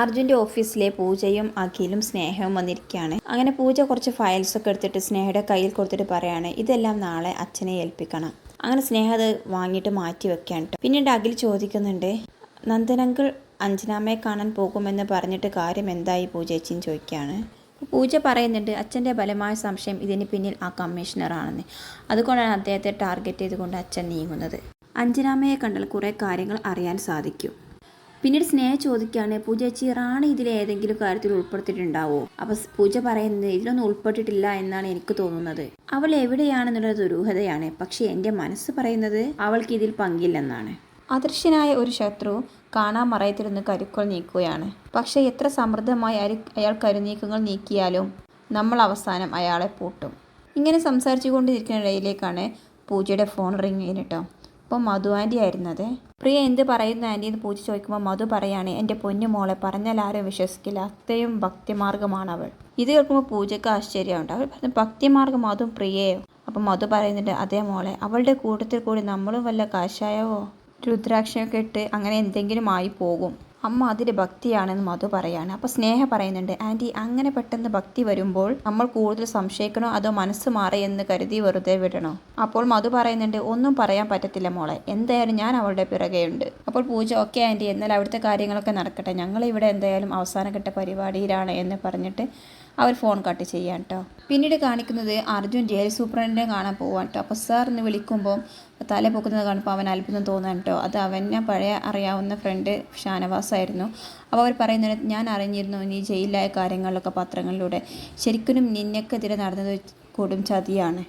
അർജുന്റെ ഓഫീസിലെ പൂജയും അഖിലും സ്നേഹവും വന്നിരിക്കുകയാണ്. അങ്ങനെ പൂജ കുറച്ച് ഫയൽസ് ഒക്കെ എടുത്തിട്ട് സ്നേഹയുടെ കയ്യിൽ കൊടുത്തിട്ട് പറയാണ് ഇതെല്ലാം നാളെ അച്ഛനെ ഏൽപ്പിക്കണം. അങ്ങനെ സ്നേഹ അത് വാങ്ങിയിട്ട് മാറ്റി വെക്കാൻ ട്ടോ. പിന്നീട് അഖിൽ ചോദിക്കുന്നുണ്ട് നന്ദനങ്കിൾ അഞ്ജനാമ്മയെ കാണാൻ പോകുമെന്ന് പറഞ്ഞിട്ട് കാര്യം എന്തായി? പൂജേച്ചിന്ന് ചോദിക്കുകയാണ്. പൂജ പറയുന്നുണ്ട് അച്ഛന്റെ ബലമായ സംശയം ഇതിന് പിന്നിൽ ആ കമ്മീഷണറാണെന്ന് അതുകൊണ്ടാണ് അദ്ദേഹത്തെ ടാർഗറ്റ് ചെയ്തുകൊണ്ട് അച്ഛൻ നീങ്ങുന്നത്. അഞ്ജനാമ്മയെ കണ്ടാൽ കുറേ കാര്യങ്ങൾ അറിയാൻ സാധിക്കും. പിന്നീട് സ്നേഹ ചോദിക്കുകയാണ് പൂജേച്ചി റാണി ഇതിൽ ഏതെങ്കിലും കാര്യത്തിൽ ഉൾപ്പെടുത്തിയിട്ടുണ്ടാവോ? അപ്പൊ പൂജ പറയുന്നത് ഇതിലൊന്നും ഉൾപ്പെട്ടിട്ടില്ല എന്നാണ് എനിക്ക് തോന്നുന്നത്. അവൾ എവിടെയാണെന്നുള്ള ദുരൂഹതയാണ്. പക്ഷെ എന്റെ മനസ്സ് പറയുന്നത് അവൾക്ക് ഇതിൽ പങ്കില്ലെന്നാണ്. അദൃശ്യനായ ഒരു ശത്രു കാണാൻ മറയത്തിരുന്ന് കരുക്കൾ നീക്കുകയാണ്. പക്ഷേ എത്ര സമൃദ്ധമായി അയാൾ കരുനീക്കങ്ങൾ നീക്കിയാലും നമ്മൾ അവസാനം അയാളെ പൂട്ടും. ഇങ്ങനെ സംസാരിച്ചു കൊണ്ടിരിക്കുന്ന ഇടയിലേക്കാണ് പൂജയുടെ ഫോൺ റിങ് ചെയ്യുന്നിട്ടോ അപ്പോൾ മധു ആന്റി ആയിരുന്നത്? പ്രിയ എന്ത് പറയുന്നു ആന്റി എന്ന് പൂജ ചോദിക്കുമ്പോൾ മധു പറയാണ് എന്റെ പൊന്നു മോളെ പറഞ്ഞാൽ ആരും വിശ്വസിക്കില്ല. അത്രയും ഭക്തിമാർഗമാണ് അവൾ ഇത് കേൾക്കുമ്പോൾ പൂജയ്ക്ക് ആശ്ചര്യമുണ്ട്. അവൾ പറഞ്ഞു ഭക്തിമാർഗം അതും പ്രിയയോ? അപ്പം മധു പറയുന്നുണ്ട് അതേ മോളെ അവളുടെ കൂട്ടത്തിൽ കൂടി നമ്മളും വല്ല കാശായവോ? രുദ്രാക്ഷയൊക്കെ ഇട്ട് അങ്ങനെ എന്തെങ്കിലും ആയി പോകും. അമ്മ അതിൽ ഭക്തിയാണെന്ന് മധു പറയാണ്. അപ്പോൾ സ്നേഹ പറയുന്നുണ്ട് ആന്റി അങ്ങനെ പെട്ടെന്ന് ഭക്തി വരുമ്പോൾ നമ്മൾ കൂടുതൽ സംശയിക്കണോ? അതോ മനസ്സ് മാറി എന്ന് കരുതി വെറുതെ വിടണോ? അപ്പോൾ മധു പറയുന്നുണ്ട് ഒന്നും പറയാൻ പറ്റത്തില്ല മോളെ. എന്തായാലും ഞാൻ അവളുടെ പിറകെയുണ്ട്. അപ്പോൾ പൂജ ഓക്കെ ആന്റി എന്നാൽ അവിടുത്തെ കാര്യങ്ങളൊക്കെ നടക്കട്ടെ. ഞങ്ങൾ ഇവിടെ എന്തായാലും അവസാനഘട്ട പരിപാടിയിലാണ് എന്ന് പറഞ്ഞിട്ട് അവർ ഫോൺ കട്ട് ചെയ്യാൻ കേട്ടോ പിന്നീട് കാണിക്കുന്നത് അർജുൻ ജയിൽ സൂപ്രണ്ടിനെ കാണാൻ പോവാൻ കേട്ടോ അപ്പോൾ സാർ എന്ന് വിളിക്കുമ്പോൾ തല പൊക്കുന്നത് കാണുമ്പോൾ അവൻ അത്ഭുതം തോന്നാൻ കേട്ടോ അത് അവനെ പഴയ അറിയാവുന്ന ഫ്രണ്ട് ഷാനവാസ് ആയിരുന്നു. അപ്പോൾ അവർ പറയുന്നത് ഞാൻ അറിഞ്ഞിരുന്നു നീ ജയിലായ കാര്യങ്ങളിലൊക്കെ പത്രങ്ങളിലൂടെ. ശരിക്കും നിന്നെക്കെതിരെ നടന്നത് കൊടും ചതിയാണ്.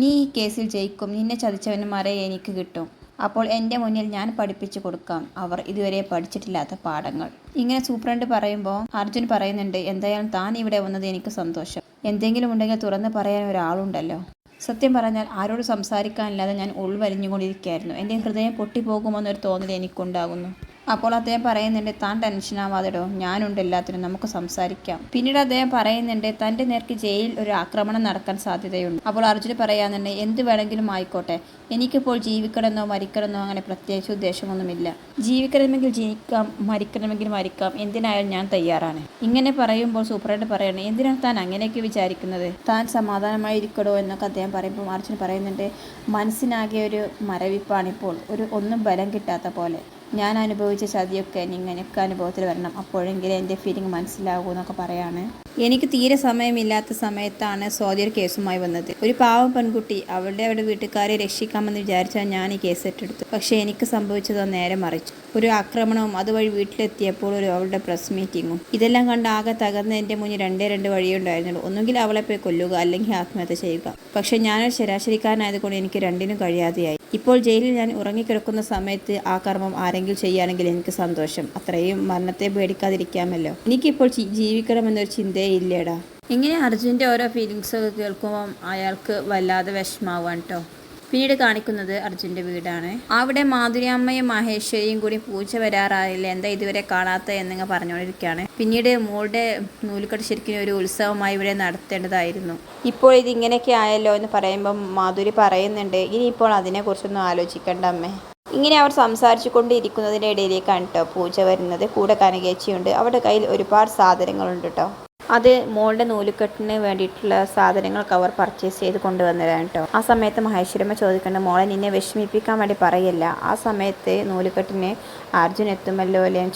നീ ഈ കേസിൽ ജയിക്കും. നിന്നെ ചതിച്ചവന് മറയെ എനിക്ക് കിട്ടും. അപ്പോൾ എന്റെ മുന്നിൽ ഞാൻ പഠിപ്പിച്ചു കൊടുക്കാം. അവർ ഇതുവരെ പഠിച്ചിട്ടില്ലാത്ത പാഠങ്ങൾ. ഇങ്ങനെ സൂപ്രണ്ട് പറയുമ്പോൾ അർജുൻ പറയുന്നുണ്ട് എന്തായാലും താൻ ഇവിടെ വന്നത് എനിക്ക് സന്തോഷം. എന്തെങ്കിലും ഉണ്ടെങ്കിൽ തുറന്ന് പറയാൻ ഒരാളുണ്ടല്ലോ. സത്യം പറഞ്ഞാൽ ആരോട് സംസാരിക്കാനില്ലാതെ ഞാൻ ഉൾവലിഞ്ഞുകൊണ്ടിരിക്കുകയായിരുന്നു. എന്റെ ഹൃദയം പൊട്ടിപ്പോകുമെന്നൊരു തോന്നൽ എനിക്കുണ്ടാകുന്നു. അപ്പോൾ അദ്ദേഹം പറയുന്നുണ്ട് താൻ ടെൻഷൻ ആവാതെടോ ഞാനുണ്ട് എല്ലാത്തിനും നമുക്ക് സംസാരിക്കാം. പിന്നീട് അദ്ദേഹം പറയുന്നുണ്ട് തന്റെ നേർക്ക് ജയിലിൽ ഒരു ആക്രമണം നടക്കാൻ സാധ്യതയുണ്ട്. അപ്പോൾ അർജുന് പറയാന്നുണ്ട് എന്ത് വേണമെങ്കിലും ആയിക്കോട്ടെ എനിക്കിപ്പോൾ ജീവിക്കണമെന്നോ മരിക്കണമെന്നോ അങ്ങനെ പ്രത്യേകിച്ച് ഉദ്ദേശമൊന്നുമില്ല. ജീവിക്കണമെങ്കിൽ ജീവിക്കാം മരിക്കണമെങ്കിൽ മരിക്കാം എന്തിനായാലും ഞാൻ തയ്യാറാണ്. ഇങ്ങനെ പറയുമ്പോൾ സൂപ്രണ്ട് പറയണേ എന്തിനാണ് താൻ അങ്ങനെയൊക്കെ വിചാരിക്കുന്നത്? താൻ സമാധാനമായിരിക്കണോ എന്നൊക്കെ അദ്ദേഹം പറയുമ്പോൾ അർജുൻ പറയുന്നുണ്ട് മനസ്സിനാകെ ഒരു മരവിപ്പാണിപ്പോൾ ഒരു ഒന്നും ബലം കിട്ടാത്ത പോലെ. ഞാൻ അനുഭവിച്ച ചതിയൊക്കെ നിങ്ങൾക്ക് അനുഭവത്തിൽ വരണം. അപ്പോഴെങ്കിലും എന്റെ ഫീലിംഗ് മനസ്സിലാകൂ എന്നൊക്കെ പറയാണ്. എനിക്ക് തീരെ സമയമില്ലാത്ത സമയത്താണ് സോദിയർ കേസുമായി വന്നത്. ഒരു പാവം പെൺകുട്ടി അവളുടെ അവരുടെ വീട്ടുകാരെ രക്ഷിക്കാമെന്ന് വിചാരിച്ചാൽ ഞാൻ ഈ കേസ് ഏറ്റെടുത്തു. പക്ഷേ എനിക്ക് സംഭവിച്ചത് നേരെ മറിച്ചു. ഒരു ആക്രമണവും അതുവഴി വീട്ടിലെത്തിയപ്പോൾ ഒരു അവളുടെ പ്രസ് മീറ്റിങ്ങും ഇതെല്ലാം കണ്ട് ആകെ തകർന്ന് എന്റെ മുന്നിൽ രണ്ടേ രണ്ട് വഴിയേ ഉണ്ടായിരുന്നുള്ളൂ. ഒന്നുകിൽ അവളെ പോയി കൊല്ലുക അല്ലെങ്കിൽ ആത്മഹത്യ ചെയ്യുക. പക്ഷേ ഞാനൊരു ശരാശരിക്കാരനായതുകൊണ്ട് എനിക്ക് രണ്ടിനും കഴിയാതെയായി. ഇപ്പോൾ ജയിലിൽ ഞാൻ ഉറങ്ങിക്കിടക്കുന്ന സമയത്ത് ആ കർമ്മം ആരെങ്കിലും ചെയ്യുകയാണെങ്കിൽ എനിക്ക് സന്തോഷം. അത്രയും മരണത്തെ പേടിക്കാതിരിക്കാമല്ലോ. എനിക്കിപ്പോൾ ജീവിക്കണമെന്നൊരു ചിന്തയേ ഇല്ലേടാ. ഇങ്ങനെ അർജുന്റെ ഓരോ ഫീലിങ്സ് ഒക്കെ കേൾക്കുമ്പോൾ അയാൾക്ക് വല്ലാതെ വിഷമാവാൻ കേട്ടോ പിന്നീട് കാണിക്കുന്നത് അർജുന്റെ വീടാണ്. അവിടെ മാധുരിയമ്മയും മഹേശ്വരിയും കൂടി പൂച്ച വരാറായില്ല? എന്താ ഇതുവരെ കാണാത്ത എന്നിങ്ങ് പറഞ്ഞുകൊണ്ടിരിക്കുകയാണ്. പിന്നീട് മോളുടെ നൂലുകെട്ട് ശരിക്കും ഒരു ഉത്സവമായി ഇവിടെ നടത്തേണ്ടതായിരുന്നു. ഇപ്പോൾ ഇതിങ്ങനെയൊക്കെ ആയല്ലോ എന്ന് പറയുമ്പം മാധുരി പറയുന്നുണ്ട്. ഇനിയിപ്പോൾ അതിനെക്കുറിച്ചൊന്നും ആലോചിക്കേണ്ട അമ്മേ. ഇങ്ങനെ അവർ സംസാരിച്ചു കൊണ്ടിരിക്കുന്നതിന്റെ ഇടയിലേക്കാണ് കേട്ടോ പൂജ വരുന്നത്. കൂടെ കനകേച്ചിയുണ്ട്. അവരുടെ കയ്യിൽ ഒരുപാട് സാധനങ്ങളുണ്ട് കേട്ടോ അത് മോളുടെ നൂലുകെട്ടിന് വേണ്ടിയിട്ടുള്ള സാധനങ്ങളൊക്കെ അവർ പർച്ചേസ് ചെയ്ത് കൊണ്ടുവന്നതാണ് കേട്ടോ. ആ സമയത്ത് മഹേശ്വരമ്മ ചോദിക്കേണ്ട മോളെ നിന്നെ വിഷമിപ്പിക്കാൻ വേണ്ടി പറയില്ല. ആ സമയത്ത് നൂലുകെട്ടിന് അർജുൻ എത്തുമല്ലോ അല്ലേ? ഞാൻ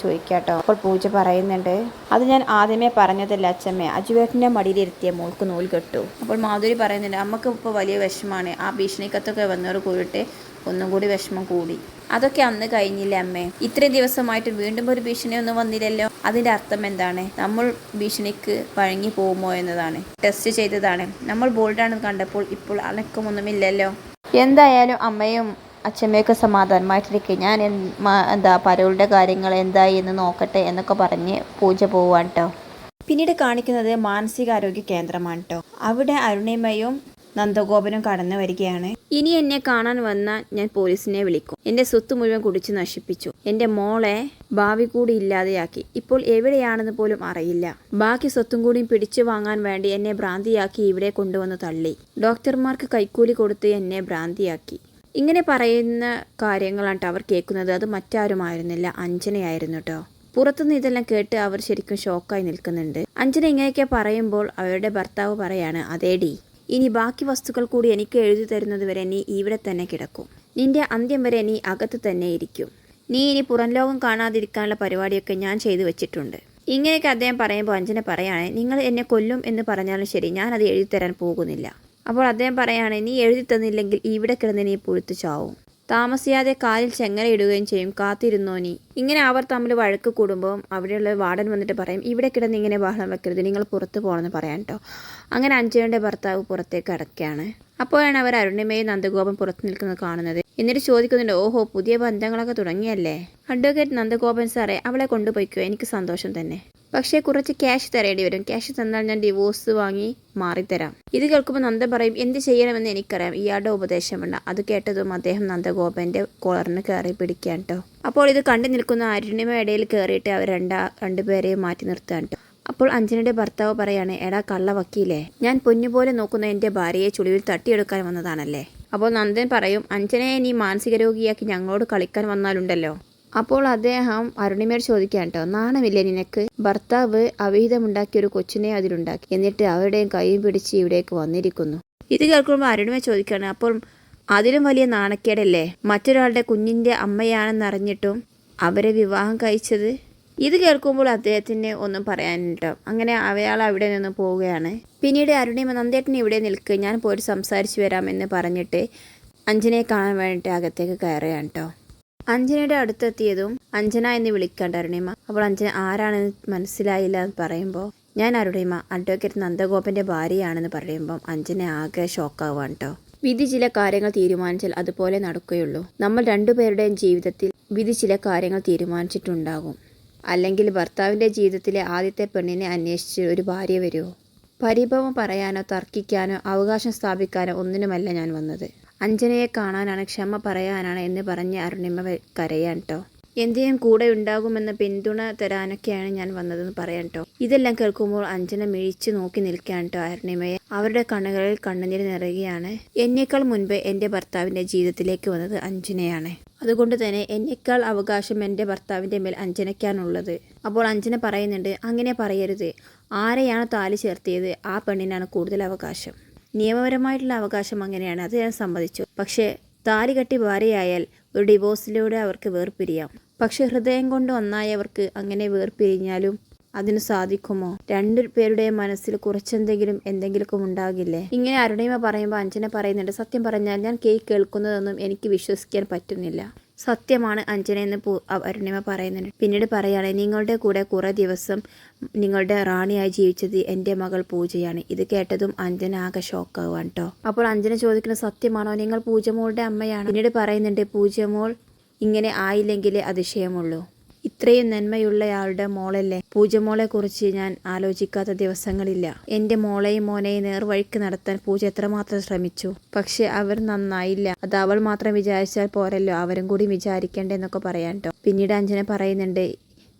അപ്പോൾ പൂജ പറയുന്നുണ്ട് അത് ഞാൻ ആദ്യമേ പറഞ്ഞതല്ല അച്ഛമ്മേ. അജുവേട്ടന്റെ മടിയിലിരുത്തിയ മോൾക്ക് നൂൽ കെട്ടു അപ്പോൾ മാധുരി പറയുന്നുണ്ട് അമ്മയ്ക്ക് ഇപ്പോൾ വലിയ വിഷമാണ് ആ ഭീഷണിക്കത്തൊക്കെ വന്നവർ കൂടിയിട്ട് ഒന്നും കൂടി വിഷമം കൂടി. അതൊക്കെ അന്ന് കഴിഞ്ഞില്ല അമ്മേ? ഇത്രയും ദിവസമായിട്ട് വീണ്ടും ഒരു ഭീഷണി ഒന്നും വന്നില്ലല്ലോ. അതിന്റെ അർത്ഥം എന്താണ്? നമ്മൾ ഭീഷണിക്ക് വഴങ്ങി പോകുമോ എന്നതാണ്. ടെസ്റ്റ് ചെയ്തതാണ്. നമ്മൾ ബോൾഡാണെന്ന് കണ്ടപ്പോൾ ഇപ്പോൾ അനക്കമൊന്നുമില്ലല്ലോ. എന്തായാലും അമ്മയും അച്ഛമ്മയൊക്കെ സമാധാനമായിട്ടിരിക്കും. ഞാൻ എന്താ പരവളുടെ കാര്യങ്ങൾ എന്തായി എന്ന് നോക്കട്ടെ എന്നൊക്കെ പറഞ്ഞ് പൂജ പോവാൻ കേട്ടോ പിന്നീട് കാണിക്കുന്നത് മാനസികാരോഗ്യ കേന്ദ്രമാണ് കേട്ടോ അവിടെ അരുണിമയും നന്ദഗോപനും കടന്നു വരികയാണ്. ഇനി എന്നെ കാണാൻ വന്ന ഞാൻ പോലീസിനെ വിളിക്കും. എന്റെ സ്വത്ത് മുഴുവൻ കുടിച്ച് നശിപ്പിച്ചു. എന്റെ മോളെ ഭാവി കൂടി ഇല്ലാതെയാക്കി. ഇപ്പോൾ എവിടെയാണെന്ന് പോലും അറിയില്ല. ബാക്കി സ്വത്തും കൂടി പിടിച്ചു വാങ്ങാൻ വേണ്ടി എന്നെ ഭ്രാന്തിയാക്കി ഇവിടെ കൊണ്ടുവന്ന് തള്ളി. ഡോക്ടർമാർക്ക് കൈക്കൂലി കൊടുത്ത് എന്നെ ഭ്രാന്തിയാക്കി. ഇങ്ങനെ പറയുന്ന കാര്യങ്ങളാണ് അവർ കേൾക്കുന്നത്. അത് മറ്റാരുമായിരുന്നില്ല. അഞ്ജനയായിരുന്നു കേട്ടോ പുറത്തുനിന്ന് ഇതെല്ലാം കേട്ട് അവർ ശരിക്കും ഷോക്കായി നിൽക്കുന്നുണ്ട്. അഞ്ജന ഇങ്ങനെയൊക്കെ പറയുമ്പോൾ അവരുടെ ഭർത്താവ് പറയാണ് അതേടി ഇനി ബാക്കി വസ്തുക്കൾ കൂടി എനിക്ക് എഴുതി തരുന്നത് വരെ നീ ഇവിടെ തന്നെ കിടക്കും. നിന്റെ അന്ത്യം വരെ നീ അകത്ത് തന്നെ ഇരിക്കും. നീ ഇനി പുറം ലോകം കാണാതിരിക്കാനുള്ള പരിപാടിയൊക്കെ ഞാൻ ചെയ്തു വെച്ചിട്ടുണ്ട്. ഇങ്ങനെയൊക്കെ അദ്ദേഹം പറയുമ്പോൾ അഞ്ജന പറയാണ് നിങ്ങൾ എന്നെ കൊല്ലും എന്ന് പറഞ്ഞാലും ശരി ഞാൻ അത് എഴുതി തരാൻ പോകുന്നില്ല. അപ്പോൾ അദ്ദേഹം പറയാണ് നീ എഴുതി തന്നില്ലെങ്കിൽ ഇവിടെ കിടന്ന് നീ പുഴുത്തു ചാവും. താമസിയാതെ കാലിൽ ചെങ്ങലയിടുകയും ചെയ്യും. കാത്തിരുന്നോ നീ? ഇങ്ങനെ അവർ തമ്മിൽ വഴക്ക് കൂടുമ്പോൾ അവിടെയുള്ള വാർഡൻ വന്നിട്ട് പറയും ഇവിടെ കിടന്ന് ഇങ്ങനെ ബഹളം വെക്കരുത്. നിങ്ങൾ പുറത്ത് പോകണമെന്ന് പറയാൻ കേട്ടോ. അങ്ങനെ അഞ്ജനയുടെ ഭർത്താവ് പുറത്തേക്ക് അടക്കുകയാണ് അപ്പോഴാണ് അവർ അരുണിമയും നന്ദഗോപൻ പുറത്ത് നിൽക്കുന്നത് കാണുന്നത്. എന്നിട്ട് ചോദിക്കുന്നുണ്ട് ഓഹോ പുതിയ ബന്ധങ്ങളൊക്കെ തുടങ്ങിയല്ലേ? അഡ്വക്കേറ്റ് നന്ദഗോപൻ സാറേ അവളെ കൊണ്ടുപോയിക്കോ. എനിക്ക് സന്തോഷം തന്നെ. പക്ഷേ കുറച്ച് ക്യാഷ് തരേണ്ടി വരും. ക്യാഷ് തന്നാൽ ഞാൻ ഡിവോഴ്സ് വാങ്ങി മാറിത്തരാം. ഇത് കേൾക്കുമ്പോൾ നന്ദ പറയും എന്ത് ചെയ്യണമെന്ന് എനിക്കറിയാം. ഇയാളുടെ ഉപദേശം വേണ്ട. അത് കേട്ടതും അദ്ദേഹം നന്ദഗോപന്റെ കോളറിന് കയറി പിടിക്കാൻ കേട്ടോ അപ്പോൾ ഇത് കണ്ടു നിൽക്കുന്ന അരുണിമ ഇടയിൽ കയറിയിട്ട് അവർ രണ്ടാ രണ്ടുപേരെയും മാറ്റി നിർത്താൻ കേട്ടോ അപ്പോൾ അഞ്ജനയുടെ ഭർത്താവ് പറയാണ് എടാ കള്ള വക്കീലേ ഞാൻ പൊന്നുപോലെ നോക്കുന്ന എന്റെ ഭാര്യയെ ചുളിവിൽ തട്ടിയെടുക്കാൻ വന്നതാണല്ലേ? അപ്പോൾ നന്ദൻ പറയും അഞ്ജനയെ നീ മാനസിക രോഗിയാക്കി ഞങ്ങളോട് കളിക്കാൻ വന്നാലുണ്ടല്ലോ. അപ്പോൾ അദ്ദേഹം അരുണിമയോട് ചോദിക്കാൻ കേട്ടോ നാണമില്ലേ നിനക്ക്? ഭർത്താവ് അവിഹിതമുണ്ടാക്കിയ ഒരു കൊച്ചിനെ അതിലുണ്ടാക്കി. എന്നിട്ട് അവരുടെയും കൈയും പിടിച്ച് ഇവിടേക്ക് വന്നിരിക്കുന്നു. ഇത് കേൾക്കുമ്പോൾ അരുണിമ ചോദിക്കുകയാണ് അപ്പോൾ അതിലും വലിയ നാണക്കേടല്ലേ? മറ്റൊരാളുടെ കുഞ്ഞിന്റെ അമ്മയാണെന്നറിഞ്ഞിട്ടും അവരെ വിവാഹം കഴിച്ചത്? ഇത് കേൾക്കുമ്പോൾ അദ്ദേഹത്തിന് ഒന്നും പറയാനിട്ടോ അങ്ങനെ അയാൾ അവിടെ നിന്ന് പോവുകയാണ്. പിന്നീട് അരുണിമ നന്ദേട്ടൻ ഇവിടെ നിൽക്കുക ഞാൻ പോയിട്ട് സംസാരിച്ചു വരാമെന്ന് പറഞ്ഞിട്ട് അഞ്ജനയെ കാണാൻ വേണ്ടിയിട്ട് അകത്തേക്ക് കയറുകയാണ് കേട്ടോ. അഞ്ജനയുടെ അടുത്തെത്തിയതും അഞ്ജന എന്ന് വിളിക്കാണ്ട് അരുണിമ അപ്പോൾ അഞ്ജന ആരാണെന്ന് മനസ്സിലായില്ല എന്ന് പറയുമ്പോൾ ഞാൻ അരുണിമ അഡ്വക്കേറ്റ് നന്ദഗോപന്റെ ഭാര്യയാണെന്ന് പറയുമ്പം അഞ്ജന ആകെ ഷോക്കാവാണ് കേട്ടോ വിധി ചില കാര്യങ്ങൾ തീരുമാനിച്ചാൽ അതുപോലെ നടക്കുകയുള്ളൂ. നമ്മൾ രണ്ടുപേരുടെയും ജീവിതത്തിൽ വിധി ചില കാര്യങ്ങൾ തീരുമാനിച്ചിട്ടുണ്ടാകും. അല്ലെങ്കിൽ ഭർത്താവിന്റെ ജീവിതത്തിലെ ആദ്യത്തെ പെണ്ണിനെ അന്വേഷിച്ച് ഒരു ഭാര്യ വരുമോ പരിഭവം പറയാനോ തർക്കിക്കാനോ അവകാശം സ്ഥാപിക്കാനോ ഒന്നിനുമല്ല ഞാൻ വന്നത്. അഞ്ജനയെ കാണാനാണ് ക്ഷമ പറയാനാണ് എന്ന് പറഞ്ഞ് അരുണിമ കരയാൻ കേട്ടോ എന്തിനും കൂടെ ഉണ്ടാകുമെന്ന പിന്തുണ തരാനൊക്കെയാണ് ഞാൻ വന്നതെന്ന് പറയാൻ കേട്ടോ ഇതെല്ലാം കേൾക്കുമ്പോൾ അഞ്ജന മിഴിച്ചു നോക്കി നിൽക്കാൻ കേട്ടോ അരുണിമയെ. അവരുടെ കണ്ണുകളിൽ കണ്ണുനീർ നിറയുകയാണ്. എന്നേക്കാൾ മുൻപ് എന്റെ ഭർത്താവിന്റെ ജീവിതത്തിലേക്ക് വന്നത് അഞ്ജനയാണ്. അതുകൊണ്ട് തന്നെ എന്നേക്കാൾ അവകാശം എന്റെ ഭർത്താവിന്റെ മേൽ അഞ്ജനയ്ക്കാണുള്ളത്. അപ്പോൾ അഞ്ജന പറയുന്നുണ്ട് അങ്ങനെ പറയരുത്. ആരെയാണ് താലി ചേർത്തിയത്? ആ പെണ്ണിനാണ് കൂടുതൽ അവകാശം. നിയമപരമായിട്ടുള്ള അവകാശം അങ്ങനെയാണ്. അത് ഞാൻ സമ്മതിച്ചു. പക്ഷേ താലി കെട്ടി ഭാര്യയായാൽ ഒരു ഡിവോഴ്സിലൂടെ അവർക്ക് വേർപിരിയാം. പക്ഷെ ഹൃദയം കൊണ്ട് ഒന്നായവർക്ക് അങ്ങനെ വേർപിരിഞ്ഞാലും അതിന് സാധിക്കുമോ? രണ്ടു പേരുടെയും മനസ്സിൽ കുറച്ചെന്തെങ്കിലും എന്തെങ്കിലുമൊക്കെ ഉണ്ടാകില്ലേ? ഇങ്ങനെ അരുണിമ പറയുമ്പോൾ അഞ്ജന പറയുന്നുണ്ട് സത്യം പറഞ്ഞാൽ ഞാൻ കേൾക്കുന്നതൊന്നും എനിക്ക് വിശ്വസിക്കാൻ പറ്റുന്നില്ല. സത്യമാണ് അഞ്ജന എന്ന് പൂ അരുണിമ പറയുന്നുണ്ട്. പിന്നീട് പറയുകയാണെങ്കിൽ നിങ്ങളുടെ കൂടെ കുറേ ദിവസം നിങ്ങളുടെ റാണിയായി ജീവിച്ചത് എന്റെ മകൾ പൂജയാണ്. ഇത് കേട്ടതും അഞ്ജന ആകെ ഷോക്കാവാൻ കേട്ടോ അപ്പോൾ അഞ്ജന ചോദിക്കുന്നത് സത്യമാണോ? നിങ്ങൾ പൂജമോളുടെ അമ്മയാണ് പിന്നീട് പറയുന്നുണ്ട് പൂജമോൾ ഇങ്ങനെ ആയില്ലെങ്കിലേ അതിശയമുള്ളൂ. ഇത്രയും നന്മയുള്ളയാളുടെ മോളല്ലേ? പൂജമോളെ കുറിച്ച് ഞാൻ ആലോചിക്കാത്ത ദിവസങ്ങളില്ല. എന്റെ മോളെയും മോനെയും നേർവഴിക്ക് നടത്താൻ പൂജ എത്രമാത്രം ശ്രമിച്ചു? പക്ഷെ അവർ നന്നായില്ല. അത് അവൾ മാത്രം വിചാരിച്ചാൽ പോരല്ലോ. അവരും കൂടി വിചാരിക്കേണ്ടെന്നൊക്കെ പറയാൻ ട്ടോ. പിന്നീട് അഞ്ജന പറയുന്നുണ്ട്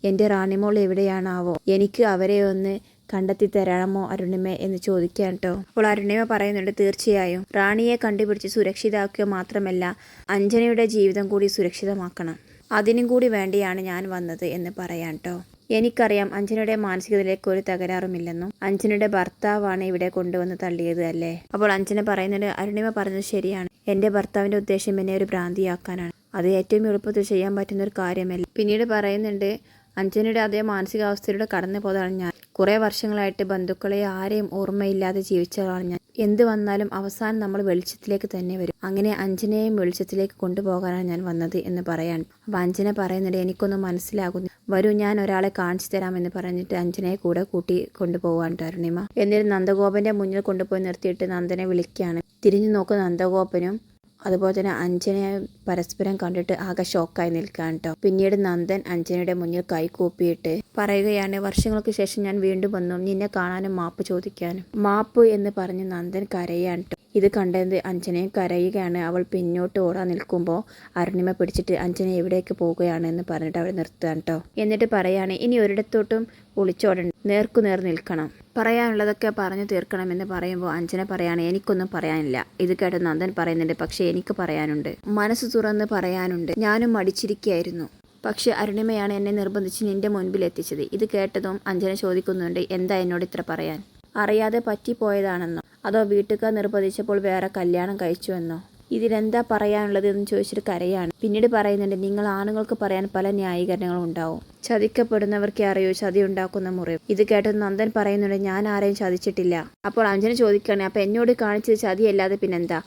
എന്റെ റാണിമോൾ എവിടെയാണാവോ? എനിക്ക് അവരെ ഒന്ന് കണ്ടെത്തി തരാമോ അരുണിമ? എന്ന് ചോദിക്കാൻ കേട്ടോ അപ്പോൾ അരുണിമ പറയുന്നുണ്ട് തീർച്ചയായും. റാണിയെ കണ്ടുപിടിച്ച് സുരക്ഷിതാക്കുക മാത്രമല്ല അഞ്ജനയുടെ ജീവിതം കൂടി സുരക്ഷിതമാക്കണം. അതിനും കൂടി വേണ്ടിയാണ് ഞാൻ വന്നത് എന്ന് പറയാൻ കേട്ടോ എനിക്കറിയാം അഞ്ജനയുടെ മാനസികതയിലേക്ക് ഒരു തകരാറുമില്ലെന്നും അഞ്ജനയുടെ ഭർത്താവാണ് ഇവിടെ കൊണ്ടുവന്ന് തള്ളിയത് അല്ലേ? അപ്പോൾ അഞ്ജന പറയുന്നത് അരുണിമ പറഞ്ഞത് ശരിയാണ്. എന്റെ ഭർത്താവിന്റെ ഉദ്ദേശം എന്നെ ഒരു ഭ്രാന്തിയാക്കാനാണ്. അത് ഏറ്റവും എളുപ്പത്തിൽ ചെയ്യാൻ പറ്റുന്ന ഒരു കാര്യമല്ല? പിന്നീട് പറയുന്നുണ്ട് അഞ്ജനയുടെ അതേ മാനസികാവസ്ഥയിലൂടെ കടന്നു പോയതാണ് ഞാൻ. കുറേ വർഷങ്ങളായിട്ട് ബന്ധുക്കളെ ആരെയും ഓർമ്മയില്ലാതെ ജീവിച്ചതാണ് ഞാൻ. എന്ത് വന്നാലും അവസാനം നമ്മൾ വെളിച്ചത്തിലേക്ക് തന്നെ വരും. അങ്ങനെ അഞ്ജനയെയും വെളിച്ചത്തിലേക്ക് കൊണ്ടുപോകാനാണ് ഞാൻ വന്നത് എന്ന് പറയാൻ. അപ്പം അഞ്ജന പറയുന്നത് എനിക്കൊന്നും മനസ്സിലാകുന്നു വരൂ ഞാൻ ഒരാളെ കാണിച്ചു തരാമെന്ന് പറഞ്ഞിട്ട് അഞ്ജനയെ കൂടെ കൂട്ടി കൊണ്ടുപോകാൻ അരുണിമ എന്നിട്ട് നന്ദഗോപന്റെ മുന്നിൽ കൊണ്ടുപോയി നിർത്തിയിട്ട് നന്ദനെ വിളിക്കുകയാണ്. തിരിഞ്ഞു നോക്കുന്ന നന്ദഗോപനും അതുപോലെ തന്നെ അഞ്ജനയെ പരസ്പരം കണ്ടിട്ട് ആകെ ഷോക്കായി നിൽക്കാൻ കേട്ടോ പിന്നീട് നന്ദൻ അഞ്ജനയുടെ മുന്നിൽ കൈ കൂപ്പിയിട്ട് പറയുകയാണ് വർഷങ്ങൾക്ക് ശേഷം ഞാൻ വീണ്ടും വന്നു. നിന്നെ കാണാനും മാപ്പ് ചോദിക്കാനും. മാപ്പ് എന്ന് പറഞ്ഞ് നന്ദൻ കരയാണ് കേട്ടോ ഇത് കണ്ടത് അഞ്ജനയും കരയുകയാണ്. അവൾ പിന്നോട്ട് ഓടാൻ നിൽക്കുമ്പോൾ അരുണിമ പിടിച്ചിട്ട് അഞ്ജന എവിടേക്ക് പോവുകയാണ് എന്ന് പറഞ്ഞിട്ട് അവൾ നിർത്തുകയാണ് കേട്ടോ എന്നിട്ട് പറയാണ് ഇനി ഒരിടത്തോട്ടും ഒളിച്ചോടണം നേർക്കുനേർ നിൽക്കണം. പറയാനുള്ളതൊക്കെ പറഞ്ഞു തീർക്കണമെന്ന് പറയുമ്പോൾ അഞ്ജന പറയാണ് എനിക്കൊന്നും പറയാനില്ല. ഇത് കേട്ട് നന്ദൻ പറയുന്നുണ്ട് പക്ഷേ എനിക്ക് പറയാനുണ്ട്. മനസ്സ് തുറന്ന് പറയാനുണ്ട്. ഞാനും മടിച്ചിരിക്കുകയായിരുന്നു പക്ഷേ അരുണിമയാണ് എന്നെ നിർബന്ധിച്ച് നിന്റെ മുൻപിൽ എത്തിച്ചത്. ഇത് കേട്ടതും അഞ്ജന ചോദിക്കുന്നുണ്ട് എന്താ എന്നോട് ഇത്ര പറയാൻ? അറിയാതെ പറ്റിപ്പോയതാണെന്നോ? അതോ വീട്ടുകാർ നിർബന്ധിച്ചപ്പോൾ വേറെ കല്യാണം കഴിച്ചുവെന്നോ? ഇതിലെന്താ പറയാനുള്ളത് എന്ന് ചോദിച്ചിട്ട് കരയാണ്. പിന്നീട് പറയുന്നുണ്ട് നിങ്ങൾ ആണുങ്ങൾക്ക് പറയാൻ പല ന്യായീകരണങ്ങളും ഉണ്ടാവും. ചതിക്കപ്പെടുന്നവർക്കേ അറിയൂ? ചതി ഉണ്ടാക്കുന്ന മുറി. ഇത് കേട്ടത് നന്ദൻ പറയുന്നുണ്ട് ഞാൻ ആരെയും ചതിച്ചിട്ടില്ല. അപ്പോൾ അഞ്ജന ചോദിക്കുകയാണ് അപ്പൊ എന്നോട് കാണിച്ചത് ചതിയല്ലാതെ പിന്നെന്താ?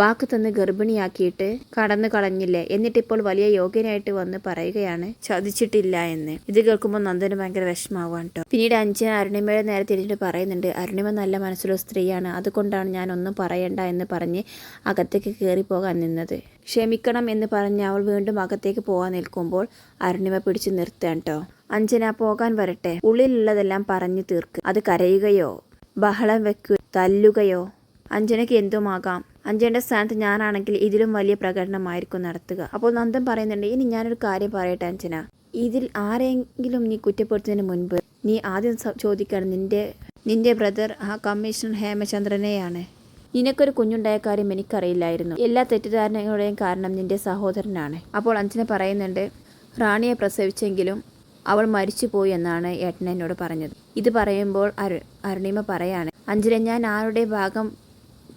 വാക്ക് തന്ന് ഗർഭിണിയാക്കിയിട്ട് കടന്നു കളഞ്ഞില്ലേ? എന്നിട്ട് ഇപ്പോൾ വലിയ യോഗ്യനായിട്ട് വന്ന് പറയുകയാണ് ചതിച്ചിട്ടില്ല എന്ന്. ഇത് കേൾക്കുമ്പോൾ നന്ദന് ഭയങ്കര വിഷമാവാണ് കേട്ടോ. പിന്നീട് അഞ്ജന അരുണിമയുടെ നേരെ തിരിഞ്ഞിട്ട് പറയുന്നുണ്ട് അരുണിമ നല്ല മനസ്സിലുള്ള സ്ത്രീയാണ്. അതുകൊണ്ടാണ് ഞാൻ ഒന്നും പറയണ്ട എന്ന് പറഞ്ഞ് അകത്തേക്ക് കയറി പോകാൻ നിന്നത്. ക്ഷമിക്കണം എന്ന് പറഞ്ഞ് അവൾ വീണ്ടും അകത്തേക്ക് പോകാൻ നിൽക്കുമ്പോൾ അരുണിമ പിടിച്ചു നിർത്തേ കേട്ടോ. അഞ്ജന പോകാൻ വരട്ടെ. ഉള്ളിലുള്ളതെല്ലാം പറഞ്ഞു തീർക്ക്. അത് കരയുകയോ? ബഹളം വെക്കു തല്ലുകയോ? അഞ്ജനയ്ക്ക് എന്തുമാകാം? അഞ്ജന്റെ സ്ഥാനത്ത് ഞാനാണെങ്കിൽ ഇതിലും വലിയ പ്രകടനമായിരിക്കും നടത്തുക. അപ്പോൾ നന്ദൻ പറയുന്നുണ്ട് ഇനി ഞാനൊരു കാര്യം പറയട്ടെ അഞ്ജന. ഇതിൽ ആരെങ്കിലും നീ കുറ്റപ്പെടുത്തുന്നതിന് മുൻപ് നീ ആദ്യം ചോദിക്കണം. നിന്റെ നിന്റെ ബ്രദർ ആ കമ്മീഷണർ ഹേമചന്ദ്രനെയാണ്. നിനക്കൊരു കുഞ്ഞുണ്ടായ കാര്യം എനിക്കറിയില്ലായിരുന്നു. എല്ലാ തെറ്റിദ്ധാരണകളുടെയും കാരണം നിന്റെ സഹോദരനാണ്. അപ്പോൾ അഞ്ചന പറയുന്നുണ്ട് റാണിയെ പ്രസവിച്ചെങ്കിലും അവൾ മരിച്ചുപോയി എന്നാണ് ഏട്ടൻ എന്നോട് പറഞ്ഞത്. ഇത് പറയുമ്പോൾ അരു അരുണിമ പറയാണ് അഞ്ജന ഞാൻ ആരുടെ ഭാഗം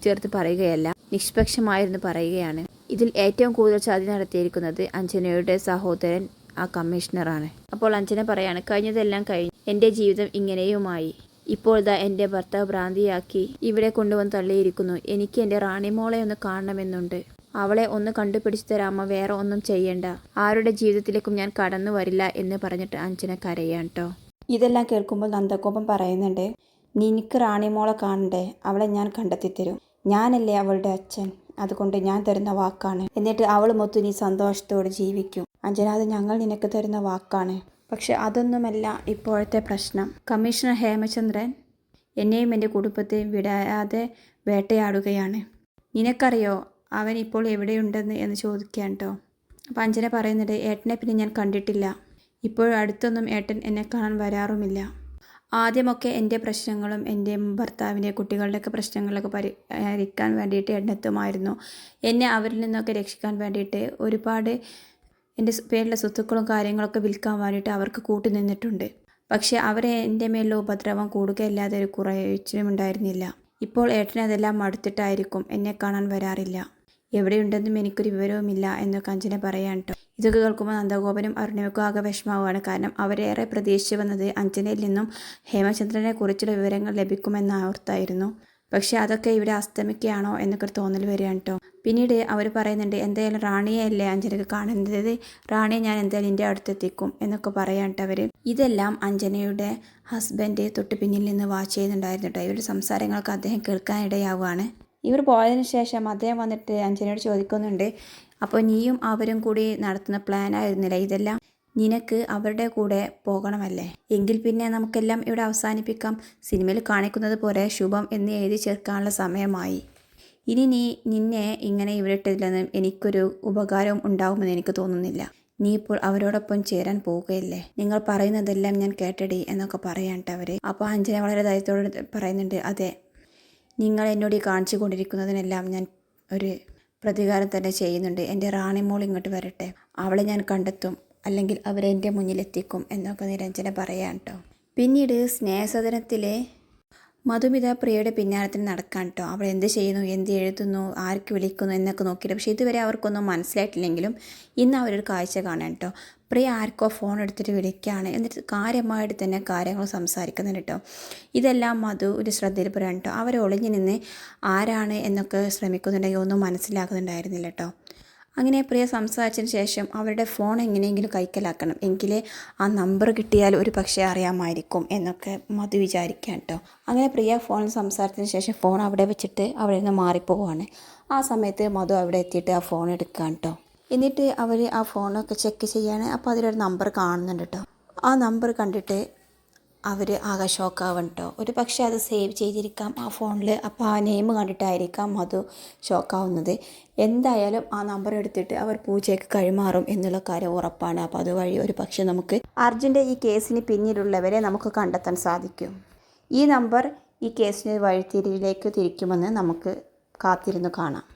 ചേർത്ത് പറയുകയല്ല നിഷ്പക്ഷമായിരുന്നു പറയുകയാണ്. ഇതിൽ ഏറ്റവും കൂടുതൽ ചതി നടത്തിയിരിക്കുന്നത് അഞ്ജനയുടെ സഹോദരൻ ആ കമ്മീഷണറാണ്. അപ്പോൾ അഞ്ജന പറയാണ് കഴിഞ്ഞതെല്ലാം കഴിഞ്ഞു എന്റെ ജീവിതം ഇങ്ങനെയുമായി. ഇപ്പോൾ ദാ എന്റെ ഭർത്താവ് ഭ്രാന്തിയാക്കി ഇവിടെ കൊണ്ടുവന്ന് തള്ളിയിരിക്കുന്നു. എനിക്ക് എന്റെ റാണിമോളെ ഒന്ന് കാണണമെന്നുണ്ട്. അവളെ ഒന്ന് കണ്ടുപിടിച്ചു തരാമോ വേറെ ഒന്നും ചെയ്യണ്ട. ആരുടെ ജീവിതത്തിലേക്കും ഞാൻ കടന്നു വരില്ല എന്ന് പറഞ്ഞിട്ട് അഞ്ജന കരയാണ് കേട്ടോ ഇതെല്ലാം കേൾക്കുമ്പോൾ നന്ദകോപം പറയുന്നുണ്ട് നിനക്ക് റാണിമോളെ കാണണ്ടേ? അവളെ ഞാൻ കണ്ടെത്തിത്തരും. ഞാനല്ലേ അവളുടെ അച്ഛൻ. അതുകൊണ്ട് ഞാൻ തരുന്ന വാക്കാണ്. എന്നിട്ട് അവൾ മൊത്തം നീ സന്തോഷത്തോടെ ജീവിക്കും. അഞ്ജന അത് ഞങ്ങൾ നിനക്ക് തരുന്ന വാക്കാണ്. പക്ഷെ അതൊന്നുമല്ല ഇപ്പോഴത്തെ പ്രശ്നം. കമ്മീഷണർ ഹേമചന്ദ്രൻ എന്നെയും എന്റെ കുടുംബത്തെയും വിടാതെ വേട്ടയാടുകയാണ്. നിനക്കറിയോ അവൻ ഇപ്പോൾ എവിടെയുണ്ടെന്ന് എന്ന് ചോദിക്കാൻ കേട്ടോ അപ്പം അഞ്ജന പറയുന്നുണ്ട് ഏട്ടനെ പിന്നെ ഞാൻ കണ്ടിട്ടില്ല. ഇപ്പോൾ അടുത്തൊന്നും ഏട്ടൻ എന്നെ കാണാൻ വരാറുമില്ല. ആദ്യമൊക്കെ എന്റെ പ്രശ്നങ്ങളും എന്റെ ഭർത്താവിന്റെ കുട്ടികളുടെയൊക്കെ പ്രശ്നങ്ങളൊക്കെ പരിഹരിക്കാൻ വേണ്ടിയിട്ട് എണ്ണെത്തുമായിരുന്നു എന്നെ അവരിൽ നിന്നൊക്കെ രക്ഷിക്കാൻ വേണ്ടിയിട്ട് ഒരുപാട് എന്റെ പേരിലെ സ്വത്തുക്കളും കാര്യങ്ങളൊക്കെ വിൽക്കാൻ വേണ്ടിയിട്ട് അവർക്ക് കൂട്ടു നിന്നിട്ടുണ്ട്. പക്ഷേ അവരെ എന്റെ മേലുള്ള ഉപദ്രവം കൂടുകയല്ലാതെ ഒരു കുറച്ചിലും ഉണ്ടായിരുന്നില്ല. ഇപ്പോൾ ഏട്ടനതെല്ലാം മടുത്തിട്ടായിരിക്കും എന്നെ കാണാൻ വരാറില്ല. എവിടെയുണ്ടെന്നും എനിക്കൊരു വിവരവുമില്ല എന്നൊക്കെ അഞ്ജന പറയാൻ കേട്ടോ ഇതൊക്കെ കേൾക്കുമ്പോൾ നന്ദഗോപനും അരുണിമയ്ക്കും ആകെ വിഷമാവുകയാണ് കാരണം അവരേറെ പ്രതീക്ഷിച്ചു വന്നത് അഞ്ജനയിൽ നിന്നും ഹേമചന്ദ്രനെ കുറിച്ചുള്ള വിവരങ്ങൾ ലഭിക്കുമെന്ന ഓർത്തായിരുന്നു പക്ഷെ അതൊക്കെ ഇവിടെ അസ്തമിക്കുകയാണോ എന്നൊക്കെ ഒരു തോന്നൽ വരികയാണ് കേട്ടോ. പിന്നീട് അവർ പറയുന്നുണ്ട് എന്തായാലും റാണിയെ അല്ലേ അഞ്ജനക്ക് കാണുന്നത്? റാണിയെ ഞാൻ എന്തായാലും എന്റെ അടുത്തെത്തിക്കും എന്നൊക്കെ പറയാൻ കേട്ടോ അവർ. ഇതെല്ലാം അഞ്ജനയുടെ ഹസ്ബൻഡ് തൊട്ട് പിന്നിൽ നിന്ന് വാച്ച് ചെയ്യുന്നുണ്ടായിരുന്നു കേട്ടോ. ഇവരുടെ സംസാരങ്ങളൊക്കെ അദ്ദേഹം കേൾക്കാനിടയാവുകയാണ്. ഇവർ പോയതിന് ശേഷം അദ്ദേഹം വന്നിട്ട് അഞ്ജനയോട് ചോദിക്കുന്നുണ്ട് അപ്പോൾ നീയും അവരും കൂടി നടത്തുന്ന പ്ലാനായിരുന്നില്ല ഇതെല്ലാം നിനക്ക് അവരുടെ കൂടെ പോകണമല്ലേ? എങ്കിൽ പിന്നെ നമുക്കെല്ലാം ഇവിടെ അവസാനിപ്പിക്കാം. സിനിമയിൽ കാണിക്കുന്നത് പോലെ ശുഭം എന്ന് എഴുതി ചേർക്കാനുള്ള സമയമായി. ഇനി നീ നിന്നെ ഇങ്ങനെ ഇവിടെ ഇട്ടതിലൊന്നും എനിക്കൊരു ഉപകാരവും ഉണ്ടാവുമെന്ന് എനിക്ക് തോന്നുന്നില്ല. നീ ഇപ്പോൾ അവരോടൊപ്പം ചേരാൻ പോവുകയല്ലേ? നിങ്ങൾ പറയുന്നതെല്ലാം ഞാൻ കേട്ടടി എന്നൊക്കെ പറയാനിട്ട് അവർ അപ്പോൾ അഞ്ജന വളരെ ധൈര്യത്തോട് പറയുന്നുണ്ട് അതെ നിങ്ങൾ എന്നോട് ഈ കാണിച്ചു കൊണ്ടിരിക്കുന്നതിനെല്ലാം ഞാൻ ഒരു പ്രതികാരം തന്നെ ചെയ്യുന്നുണ്ട്. എന്റെ റാണിമോൾ ഇങ്ങോട്ട് വരട്ടെ. അവളെ ഞാൻ കണ്ടെത്തും. അല്ലെങ്കിൽ അവരെന്റെ മുന്നിലെത്തിക്കും എന്നൊക്കെ നിരഞ്ജന പറയാൻ കേട്ടോ പിന്നീട് സ്നേഹസദനത്തിലെ മധുമിത പ്രിയയുടെ പിന്നാലത്തിന് നടക്കാൻ കേട്ടോ അവൾ എന്ത് ചെയ്യുന്നു എന്ത് എഴുതുന്നു ആർക്ക് വിളിക്കുന്നു എന്നൊക്കെ നോക്കിയിട്ട് പക്ഷേ ഇതുവരെ അവർക്കൊന്നും മനസ്സിലായിട്ടില്ലെങ്കിലും ഇന്ന് അവരൊരു കാഴ്ച കാണാൻ കേട്ടോ പ്രിയ ആർക്കോ ഫോൺ എടുത്തിട്ട് വിളിക്കുകയാണ് എന്നിട്ട് കാര്യമായിട്ട് തന്നെ കാര്യങ്ങൾ സംസാരിക്കുന്നുണ്ട് കേട്ടോ ഇതെല്ലാം മധു ഒരു ശ്രദ്ധയിൽ പറയാൻ കേട്ടോ അവർ ഒളിഞ്ഞു നിന്ന് ആരാണ് എന്നൊക്കെ ശ്രമിക്കുന്നുണ്ടെങ്കിൽ ഒന്നും മനസ്സിലാക്കുന്നുണ്ടായിരുന്നില്ല കേട്ടോ അങ്ങനെ പ്രിയ സംസാരിച്ചതിന് ശേഷം അവരുടെ ഫോൺ എങ്ങനെയെങ്കിലും കൈക്കലാക്കണം. എങ്കിലേ ആ നമ്പർ കിട്ടിയാൽ ഒരു പക്ഷേ അറിയാമായിരിക്കും എന്നൊക്കെ മധു വിചാരിക്കാം കേട്ടോ. അങ്ങനെ പ്രിയ ഫോണിൽ സംസാരത്തിന് ശേഷം ഫോൺ അവിടെ വെച്ചിട്ട് അവിടെ നിന്ന് മാറിപ്പോവാണ്. ആ സമയത്ത് മധു അവിടെ എത്തിയിട്ട് ആ ഫോൺ എടുക്കാൻ കേട്ടോ. എന്നിട്ട് അവർ ആ ഫോണൊക്കെ ചെക്ക് ചെയ്യാണ് അപ്പോൾ അതിലൊരു നമ്പർ കാണുന്നുണ്ട് കേട്ടോ. ആ നമ്പർ കണ്ടിട്ട് അവർ ആകെ ഷോക്കാവണം കേട്ടോ ഒരു പക്ഷേ അത് സേവ് ചെയ്തിരിക്കാം. ആ ഫോണിൽ അപ്പോൾ ആ നെയിം കണ്ടിട്ടായിരിക്കാം അത് ഷോക്കാവുന്നത്. എന്തായാലും ആ നമ്പർ എടുത്തിട്ട് അവർ പൂജയ്ക്ക് കൈമാറും എന്നുള്ള കാര്യം ഉറപ്പാണ്. അപ്പോൾ അതുവഴി ഒരു പക്ഷേ നമുക്ക് അർജുന്റെ ഈ കേസിന് പിന്നിലുള്ളവരെ നമുക്ക് കണ്ടെത്താൻ സാധിക്കും. ഈ നമ്പർ ഈ കേസിന് വഴിത്തിരിവിലേക്ക് തിരിക്കുമെന്ന് നമുക്ക് കാത്തിരുന്ന് കാണാം.